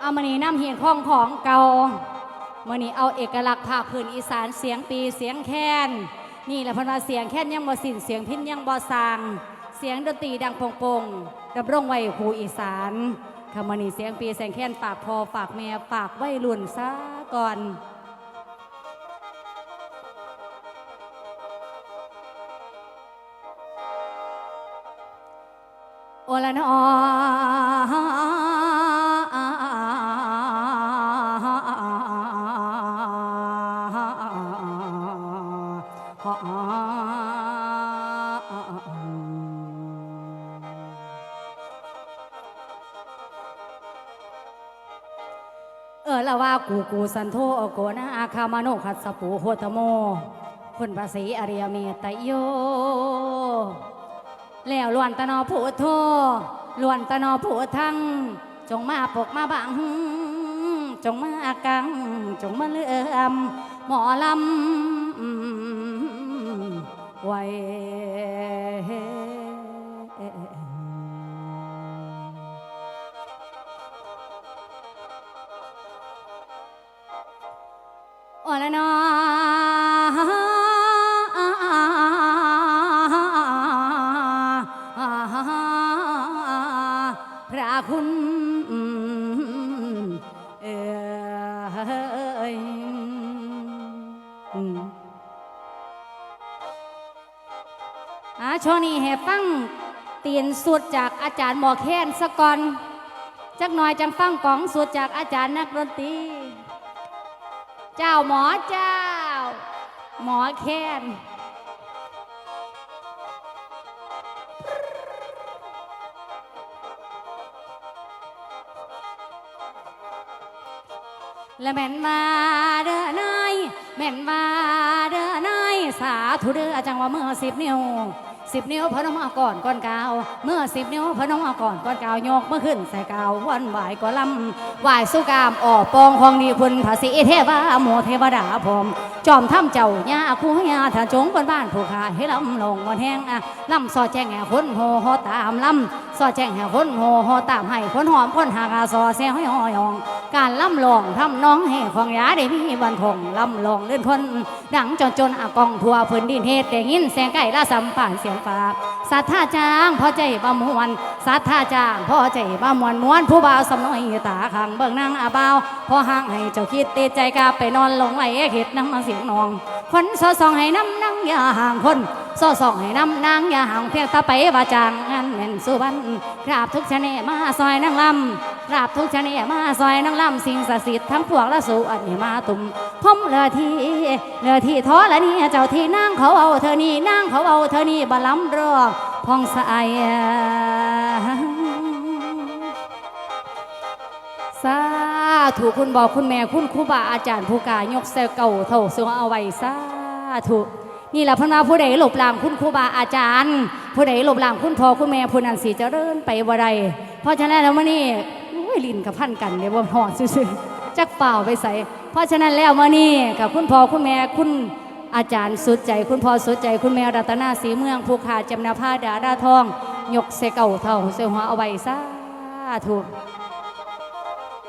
เอามานี่น้ำเหียนข้องของเก่ามานี่เอาเอกลักษณ์ภาคพื้นอีสานเสียงปีเสียงแค้นนี่แหละพนว่าเสียงแค้นยังบ่สินเสียงพินยังบ่สางเสียงดนตรีดังโปงๆดำรงไว้ครูอีสานคำมานี่เสียงปีเสียงแค้นฝากพอฝากแม่ฝากไว้รุ่นซะก่อนโอละนอ กูสันโทโกนาอาคามโนขัดสปูโหตโมคุณภาษีอริยเมตโย แล้วล้วนตะนอผู้โทล้วนตะนอผู้ทั้งจงมาปกมาบัง จงมากัง จงมาเลื่อมหมอลำไว้ อละนอพระคุณเอยอาช่วงนี้ให้ฟังเตียนสุดจากอาจารย์หมอแค้นสะก่อน จักหน่อยจังฟังกองสุดจากอาจารย์นักดนตรี เจ้าหมอเจ้า หมอแค้นและแม่นมาเด้อนายแม่นมาเด้อนายสาธุเด้อจังว่าเมื่อสิบนิ้ว สิบนิ้วพนมเอาก่อนก้อนกาว เมื่อสิบนิ้วพนมเอาก่อนก้อนกาวยกเมื่อขึ้นใส่กาววันไหวก็ลำไหวสุกามออกปองของดีคุณภาษีเทวาโมเทวดาผมจอมถ้ำเจ้าญาคู่ญาถ้าจงบนบ้านผู้ขาให้ลำลงบนแห้งอะลำซอแจ้งแห่คนโหโหตามลำซอแจ้งแห่คนโหโหตามให้คนหอมคนหากาซอเสียห้อยหอยองการลำลองทำน้องให้ของยาได้มีวันคงลำลองเลื่อนพ้นดังจนจนอากองทัวพื้นดินเฮ็ดแต่ยินเสียงไก่ละสัมป่านเสียงฟ้าสัทธาจางพ่อใจบ่มวนสัทธาจางพ่อใจบ่มวนมวนผู้บ่าวสำน้อยตาขังเบิ่งนางอาบ่าวพ่อห่างให้เจ้าคิดติดใจกาไปนอนลงไหลเห็ดน้ำมาเสียงนอง คนสอสองให้น้ำนั่งอย่าห่างคน สอสองให้น้ำนางอย่าห่างเพียงตาไปว่าจางงานแม่นสุวรรณกราบทุกชะเนมาซอยนางลำกราบทุกชะเนมาซอยนางลำสิ่งศักดิ์สิทธิ์ทั้งพวกละสู่อันนี้มาตุ่มพมเลือที่เลือที่ท้อละนี่เจ้าที่นางเขาเอาเธอนี่นางเขาเอาเธอนี่บล้ำรอกพองใสสาธุคุณบอกคุณแม่คุณครูบาอาจารย์ผู้กายกเซลเก่าเท่าเสือเอาไว้สาธุ นี่แหละพนว่าผู้ใดหลบหลามคุณครูบาอาจารย์ ผู้ใดหลบหลามคุณพ่อคุณแม่ผู้นั้นสิเจะเริ่ไปบ่ได้เพราะฉะนั้นแล้วมื่อนี้อุ้ยลิ้นกับพันกันเดี๋ยวว่าหอดซื่อๆจักเปล่าไปใส่เพราะฉะนั้นแล้วมื่อนี้กับคุณพ่อคุณแม่คุณอาจารย์สุดใจ คุณพ่อสุดใจ คุณแม่รัตนาสีเมืองผู้ขาจำนาผ้าดาดาทองยกเสเก่าเท่าเสหัวเอาไว้สาธุ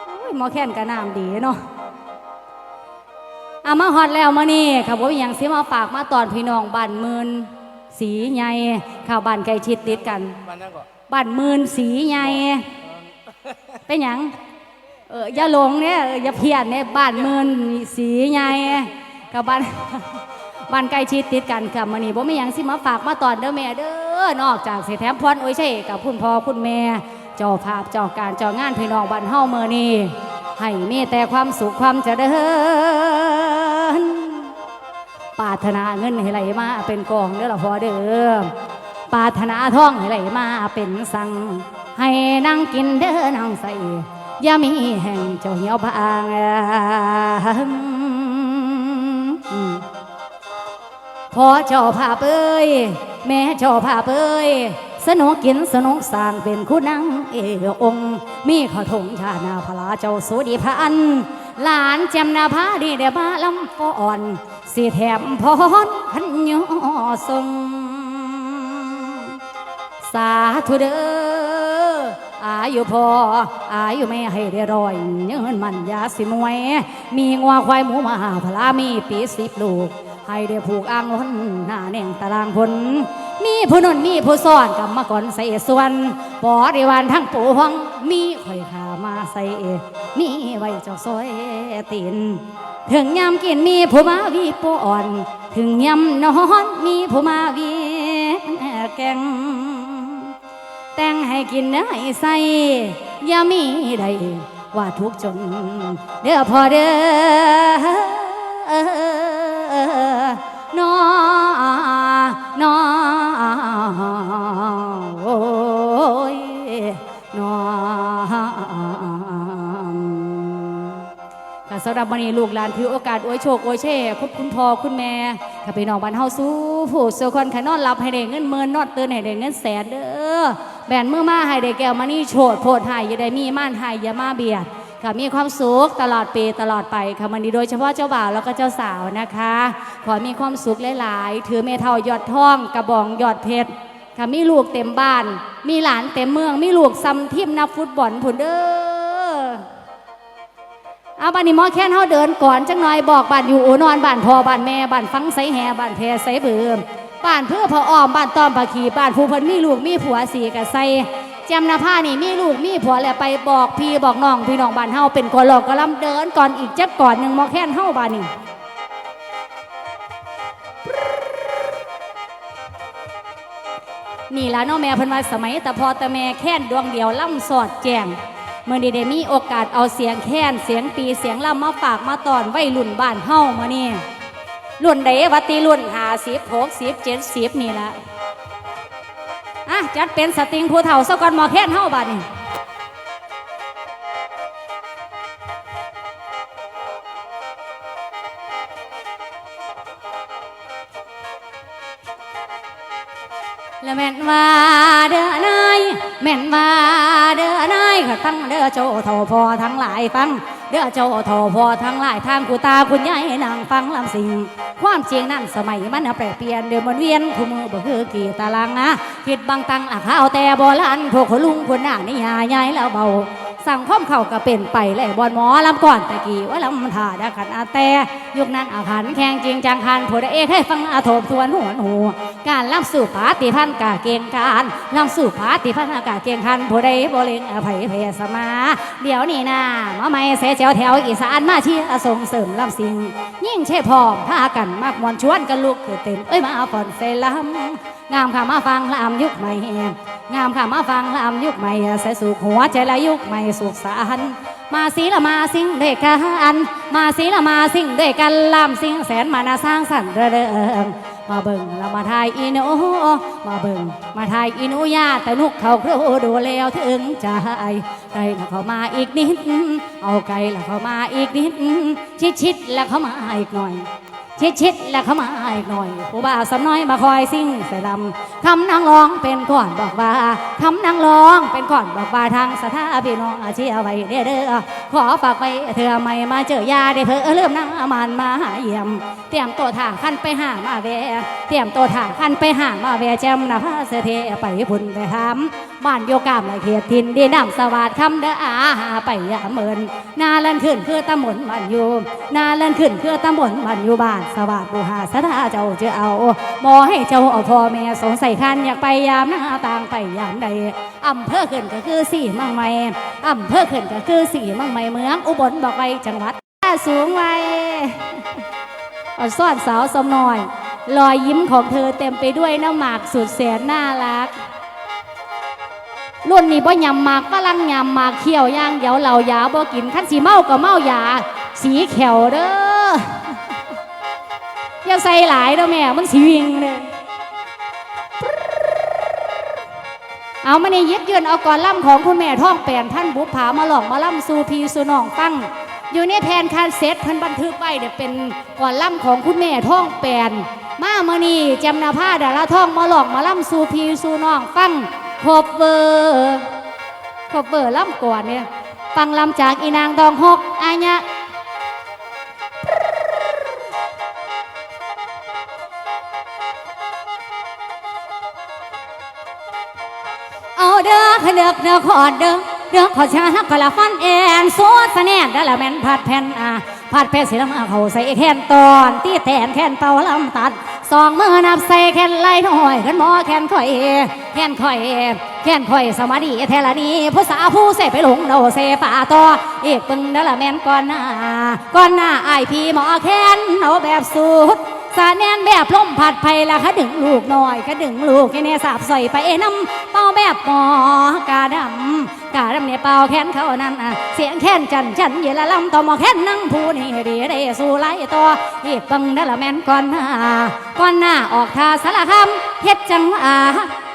โอ้ยหมอแค้นก็น้ำดีเนาะ อามาฮอดแล้วมานี่ค่ะผมอย่างสิมาฝากมาตอนพี่น้องบ้านหมืนสีใหญ่ข่าวบ้านไกลชิดติดกันมันนั่นก็บ้านหมืนสีใหญ่เป็นหยังเอออย่าหลงเนี่ยเอออย่าเพี้ยนเนี่ยบ้านหมืนสีใหญ่กับบ้านบ้านใกล้ชิดติดกันค่ะมันนี่ผมไม่ยังสิมาฝากมาตอนเด้อแม่เด้อนอกจากสิแถมพรโอ้ยใช่กับคุณพ่อคุณแม่เจ้าภาพเจ้าการเจ้างานพี่น้องบ้านเฮาเมื่อนี้ให้มีแต่ความสุขความเจริญ ปารถนาเงินให้ไหลมาเป็นกองเด้อละพอเด้อปารถนาทองให้ไหลมาเป็นสัง ให้นั่งกินเด้อนั่งใส่อย่ามีแห่งเจ้าเหี่ยวบางพอเจ้าภาเอ้ยแม่เจ้าภาเอ้ยสนุกกินสนุกสร้างเป็นคุณนังเอองมีขอทงชานาพลาเจ้าสุดีพัน หลานจำนาพาดีเดบ้าลำฟ้อนสิแถมพรพันยอทรงสาธุเด้ออายุพออายุแม่ให้ได้รอยเงินมันยาสิมวย มีงัวควายหมูหมาพลามีปีสิบลูก ให้ได้ผูกอ่างล้นหน้าแน่งตารางพลมีผู้นนมีผู้ซ่อนกรรมกรใส่ส่วนบริวารทั้งปวง มีข่อยขามาใส่มีไว้เจ้าซอยตีนถึงยามกินมีผู้มาวีป้อน ถึงยำนอนมีผู้มาวีแกงแต่งให้กินเนื้อให้ใส่อย่ามีใดว่าทุกจน เด้อพอเด้อนอนอ สำหรับวันนี้ลูกหลานถือโอกาสอวยโชคอวยเช่คุณคุณพ่อคุณแม่ข้าพี่น้องบ้านเฮาสู้ผู้เสือคนขนอนหลับให้ได้เงินหมื่นนอนตื่นให้ได้เงินแสนเด้อแบนมือมาให้ได้แก้วมานี่โฉดโพดให้อย่าได้มีม่านให้อย่ามาเบียดค่ะมีความสุขตลอดปีตลอดไปค่ะวันนี้โดยเฉพาะเจ้าบ่าวแล้วก็เจ้าสาวนะคะ ขอมีความสุขหลายๆ ถือเมทัลยอดท่อง กระบองยอดเพชรค่ะมีลูกเต็มบ้าน มีหลานเต็มเมือง มีลูกซ้ำทีมนักฟุตบอลผุนเด้อ เอาบ้านนี้หมอแค้นเฮาเดินก่อนจังหน่อยบอกบ้านอยู่โอนอนบ้านพอบ้านแม่บ้านฟังไสแห่บ้านแพรไสเบิ่มบ้านเพื่อพออ้อมบ้านตอมปะขีบ้านผู้เพิ่นมีลูกมีผัวสีกะใส่จำนาผ้านี่มีลูกมีผัวแล้วไปบอกพี่บอกน้องพี่น้องบ้านเฮาเป็นกอลอกกอลำเดินก่อนอีกจักก่อนหนึ่งหมอแค้นเฮาบ้านนี้นี่ละน้องแม่เพิ่นว่าสมัยแต่พอแต่แม่แค้นดวงเดียวล่ำสอดแจง เมื่อนี้ได้มีโอกาสเอาเสียงแค้นเสียงปีเสียงล่ำมาฝากมาตอนไว้รุ่นบ้านเฮามานี่รุ่นใดวัติรุ่นหาสิบหกสิบเจ็ดสิบนี่ละอะจัดเป็นสตริงผู้เฒ่าสกอนหมอแค้นเฮาบ้านนี่และแม่นว่าเด้อนายแม่นว่าเด้อนาย ก็ทั้งเด้อโจโทพอทั้งหลายฟังเด้อโจโทพอทั้งหลายทางกูตาคุณยายนางฟังลำสิงความจริงนั่นสมัยมันน่ะแปรเปลี่ยนเดิมมันเวียนคู่มือบ่คือกี่ตารางนะคิดบางตังอะข้าวแต่โบราณพวกคนลุงคนหน้านี่ยายายแล้วเบา สั่งข้อมเข่าก็เป็นไปแหละบอลหมอลำก่อนตะกี้ว่าลำถ่าดาขันอาแต่ยุคนั้นอาขันแข่งจริงจังคันผู้ใดเอกให้ฟังอาโถมทวนหัวนหูการลำสู่ปาติพันธ์กาเก่งการลำสู่ปาติพันธ์กาเก่งคันผู้ใดบ่เลงอภัยเพสมา เดี๋ยวนี้นะมาไม่เสเจียวแถวอีสานมาเชียร์ส่งเสริมลำสิงยิ่งเช่พร้อมพากันมากมวนชวนกันลุกคือเต้นเอ้ยมาฝอนเซลำงามค่ะมาฟังลำยุคใหม่งามค่ะมาฟังลำยุคใหม่ใส่สุขหัวใจละยุคใหม่สุขสานมาสีละมาสิ่งด้วยกันมาสีละมาสิ่งด้วยกันลำสิ่งแสนมานาสร้างสรรค์เริงมาเบิ่งล้วมาทายอีโนมาเบิ่งมาทายอีโนยาแต่นุกเขาครูดูแล้วถึงใจไกลล้วเขามาอีกนิด เอาไกลล้วเขามาอีกนิด ชิดชิดล้วเขามาอีกหน่อย ชิดชิดแล้วเข้ามาอีกหน่อยผู้บ่าวสำน้อยมาคอยซิ่งใส่ลำคำนางร้องเป็นก่อนบอกว่าคำนางร้องเป็นก่อนบอกว่าทางสถาพี่น้องอาชีพไว้เด้อเด้อขอฝากไว้เธอไม่มาเจอยาได้เพอเริ่มนั่งอมันมาหาเยี่ยม เตรียมตัวถ่างขั้นไปหามาแวเตรียมตัวถ่างขั้นไปหามาแวแจมนะพาเสเทไปพุ่นไปหามบ้านโยกามในเขตทินดีน้ำสวัสดิ์คำเด้ออาหาไปยาเมินนาเล่นขึ้นคือตำบลบ้านอยู่นาเล่นขึ้นคือตำบลบ้านอยู่บ้านสวัสดบูหาสถาเจ้าจะเอาบอให้เจ้าเอาพ่อแม่สงสัยคันอยากไปยามหน้าต่างไปยามใดอำเภอขึ้นก็คือสี่มังไม่อำเภอขึ้นก็คือสี่มังไม่เมือง อุบลบอกไว้จังหวัดสูงไว้อ่อนซ่อนสาวสมน้อยรอยยิ้มของเธอเต็มไปด้วยน้ำหมากสุดแสนน่ารักรุ่นนี้บ่ยำหมากฝรั่งยำหมากเขียวย่างเดี๋ยวเหล่ายาบ่กินขั้นสีเมาก็เมายา สีแขวเด้อ อย่าใส่หลายเด้อแม่มันสีวิงเลยเอามานี่ยึดยืนเอาก่อนล่ำของคุณแม่ท่องแปนท่านบุพผามาหลอกมาล่ำสูพีสูนองฟังอยู่ในแผนคาเซ็ตเพิ่นบันทึกไว้เดี๋ยวเป็นก่อนล่ำของคุณแม่ท่องแปนมาเมื่อนี้จำนาผ้าดาราท่องมาหลอกมาล่ำสูพีสูนองฟังครบเบอร์ครบเบอร์ล่ำก่อนเนี่ยฟังลำจากอีนางดองหกอายะ เด้อขเดือกเด้อขอดเด้อเด้อขอชาฮักกะละฟันแอนโซดสะแนนเด้อละแม่นผัดแผ่นอ่าผัดแผ่นสิลำเอาเขาใส่แคนตอนตีแตนแคนเป่าลำตัดสองมือนับใส่แคนไหลหน่อยขันหมอแคนข่อยแคนข่อยแคนข่อยสมาดีแทละนี้ผู้สาวผู้เสไปหลงโดเสป่าต่ออีกปึงเด้อละแม่นก่อนหน้าก่อนหน้าไอพี่หมอแคนเอาแบบสุด สาแนนแบบล่มผัดไผ่ละคะดึงลูกหน่อยคะดึงลูกแค่เนี้สาบใส่ไปเอหน้ำเป่าแบบหมอกาดำกาดำเนี่ยเป่าแค้นเขานั่นเสียงแค้นจันจันเยละลำต่อหมอแค้นนั่งผู้นี่ดีได้สู้ไล่ต่ออีปังนั่นละแม่นก่อนหน้าก่อนหน้าออกท่าสารคำเฮ็ดจังหวะ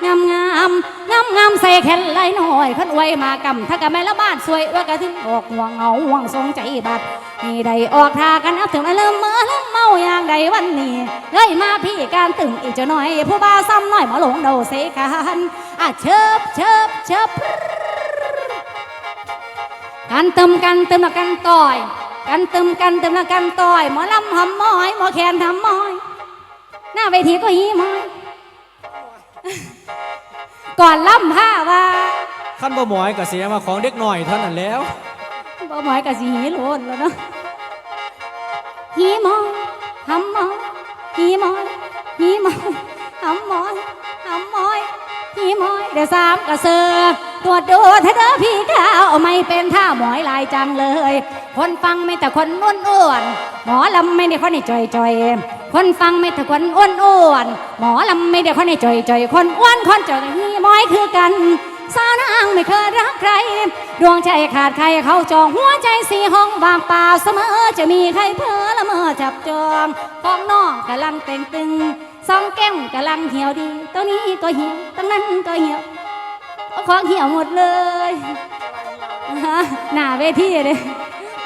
งามงามงามงามใส่แค้นไหลหน่อยขันไว้มากำถ้ากับแม่ละบ้านสวยว่ากระถึงออกห่วงเหงาห่วงทรงใจบัด นี่ได้ออกทากันเอาถึงมาเริ่มเมื่อเริ่มเมาอย่างใดวันนี้เลยมาพี่การตึงอีกจะหน่อย ผู้บ่าวซ้ำหน่อยมาหลงเดาเสกันอะเชิบเชิบเชิบกันเติมกันเติมละกันต่อย กันเติมกันเติมละกันต่อยหมอลำหำมอยหมอแคนทำมอย หน้าเวทีก็ฮีมอยก่อนล่ำผ้าว่าขั้นบ่หมอยก็เสียมาของเด็กหน่อยเท่านั้นแล้ว บ่หมอยกับสีหีโลนแล้วเนาะหีมอยหำมอยหีมอยหีมอยหำมอยหำมอยหีมอยเดี๋ยวสามกระเสือตรวจดูเถอเด้อพี่ข้าวไม่เป็นท่าหมอยลายจังเลย คนฟังไม่แต่คนอ้วนอ้วนหมอลำไม่ได้คนนี่จอยจอยคนฟังไม่แต่คนอ้วนอ้วนหมอลำไม่ได้คนนี่จอยจอยคนอ้วนคนจอยหีมอยคือกัน สาวนางไม่เคยรักใคร ดวงใจขาดใครเขาจองหัวใจสีห้องว่างเปล่าเสมอจะมีใครเพ้อละเมอจับจองของน้องกำลังเต่งตึงสองแก้มกำลังเหี่ยวดีตรงนี้ก็เหี่ยวตรงนั้นก็เหี่ยวของเหี่ยวหมดเลยหน้าเวทีเลย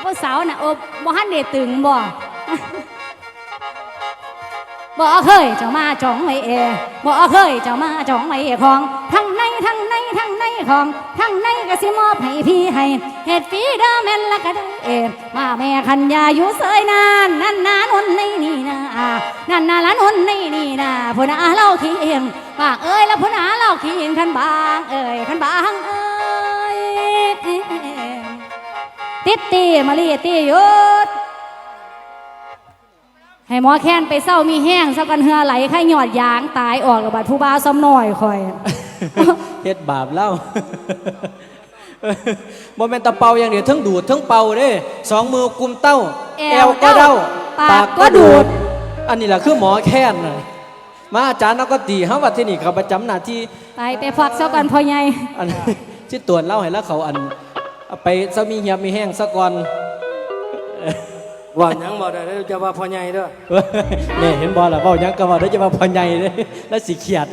พวกสาวน่ะโอบบ่ฮันเดตึงบ่บ่เคยเจ้ามาจองไว้เอบ่เคยเจ้ามาจองไว้ของทั้งทั้งในทั้ง ของทั้งในก็สิมอบให้พี่ให้เฮ็ดฟีเด้อแมนละก็ได้เอมาแม่คันยาอยู่เสยนานนั่นนานนในนี่นะนั่นนาละนนในนี่นะพุนาเล่าขี้เองปากเอ้ยล้วพุ่นาเล่าขี้เองคันบางเอ้ยคันบางเอ้ยติดตีมาลีตียุดให้หมอแค้นไปเศร้ามีแห้งเศร้ากันเหือไหลไข้หยอดยางตายออกระบาดผู้บ่าซ้ำหน่อยคอย เฮ็ดบาปเล่าบ่แม่นแตะเป่าอย่างเดียวทั้งดูดทั้งเป่าเด้สองมือกุมเต้า แอแอววก็เด้าปากก็ดูด อันนี้แหละคือหมอแค้นน่ะมาอาจารย์นักก็ตีเฮาว่าที่นี่เขาประจำหน้าที่ตายไปฟักเศร้ากันพ่อใหญ่อันที่ตรวจเล่าให้แล้วเขาอันเอาไปซะมีเหียบมีแห้งซะก่อนว่าหยังบ่ได้เด้อจะว่าพ่อใหญ่เด้อเนี่ยเห็นบ่ล่ะเว้าหยังก็ว่าเดี๋ยวจะมาพอใหญ่เด้แล้วสิเครียด